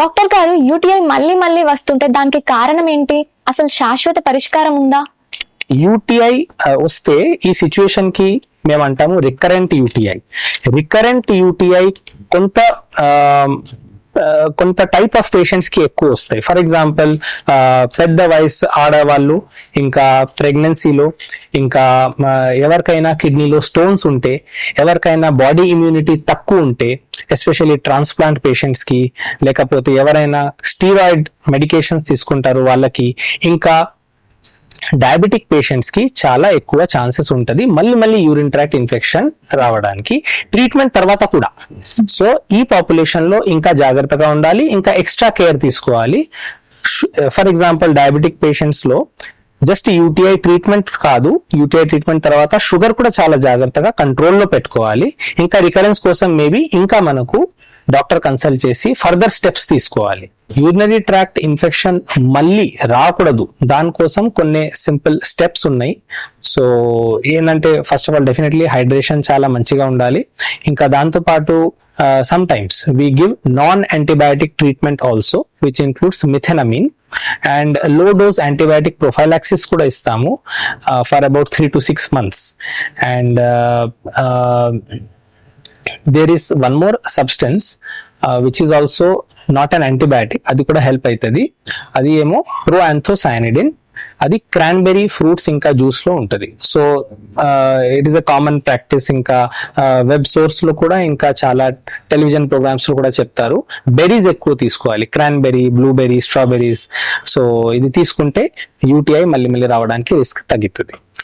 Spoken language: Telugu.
డాక్టర్ గారు యూటీఐ మళ్ళీ మళ్ళీ వస్తుంటే దానికి కారణం ఏంటి? అసలు శాశ్వత పరిష్కారం ఉందా? యూటీఐ వస్తే ఈ సిచ్యువేషన్కి మేము అంటాము రికరెంట్ యూటీఐ. రికరెంట్ యూటీఐ కొంత ఆ, కొంత టైప్ ఆఫ్ పేషెంట్స్కి ఎక్కువ వస్తాయి. ఫర్ ఎగ్జాంపుల్ పెద్ద వయసు ఆడవాళ్ళు ఇంకా ప్రెగ్నెన్సీలో ఇంకా ఎవరికైనా కిడ్నీలో స్టోన్స్ ఉంటే ఎవరికైనా బాడీ ఇమ్యూనిటీ తక్కువ ఉంటే ఎస్పెషల్లీ ట్రాన్స్ప్లాంట్ పేషెంట్స్కి లేకపోతే ఎవరైనా స్టీరాయిడ్ మెడికేషన్స్ తీసుకుంటారు వాళ్ళకి ఇంకా డయాబెటిక్ పేషెంట్స్కి చాలా ఎక్కువ ఛాన్సెస్ ఉంటుంది. మళ్ళీ మళ్ళీ యూరిన్ ట్రాక్ట్ ఇన్ఫెక్షన్ రావడానికి. ట్రీట్మెంట్ తర్వాత కూడా. సో ఈ పాపులేషన్లో ఇంకా జాగ్రత్తగా ఉండాలి. ఇంకా ఎక్స్ట్రా కేర్ తీసుకోవాలి. ఫర్ ఎగ్జాంపుల్ డయాబెటిక్ పేషెంట్స్లో జస్ట్ యూటీఐ ట్రీట్మెంట్ కాదు. యూటీఐ ట్రీట్మెంట్ తర్వాత షుగర్ కూడా చాలా జాగ్రత్తగా కంట్రోల్లో పెట్టుకోవాలి. ఇంకా రికరెన్స్ కోసం మేబీ ఇంకా మనకు డాక్టర్ కన్సల్ట్ చేసి ఫర్దర్ స్టెప్స్ తీసుకోవాలి. యూరినరీ ట్రాక్ట్ ఇన్ఫెక్షన్ మళ్ళీ రాకూడదు. దానికోసం కొన్ని సింపుల్ స్టెప్స్ ఉన్నాయి. సో ఏంటంటే first of all definitely hydration చాలా మంచిగా ఉండాలి. ఇంకా దాంతోపాటు sometimes we give non antibiotic treatment also which includes methenamine and low dose antibiotic prophylaxis కూడా ఇస్తాము for about three to six months and there is one more substance which is also not an antibiotic అది కూడా హెల్ప్ అవుతుంది అది ఏమో ప్రో యాంథోసైనిడిన్ అది క్రాన్బెరీ ఫ్రూట్స్ ఇంకా జ్యూస్లో ఉంటుంది. So it is a common practice ఇంకా uh, వెబ్ సోర్స్లో కూడా ఇంకా చాలా టెలివిజన్ ప్రోగ్రామ్స్లో కూడా చెప్తారు. బెర్రీస్ ఎక్కువ తీసుకోవాలి. క్రాన్బెరీ బ్లూబెర్రీ స్ట్రాబెర్రీస్ సో ఇది తీసుకుంటే యూటీఐ మళ్ళీ మళ్ళీ రావడానికి రిస్క్ తగ్గుతుంది.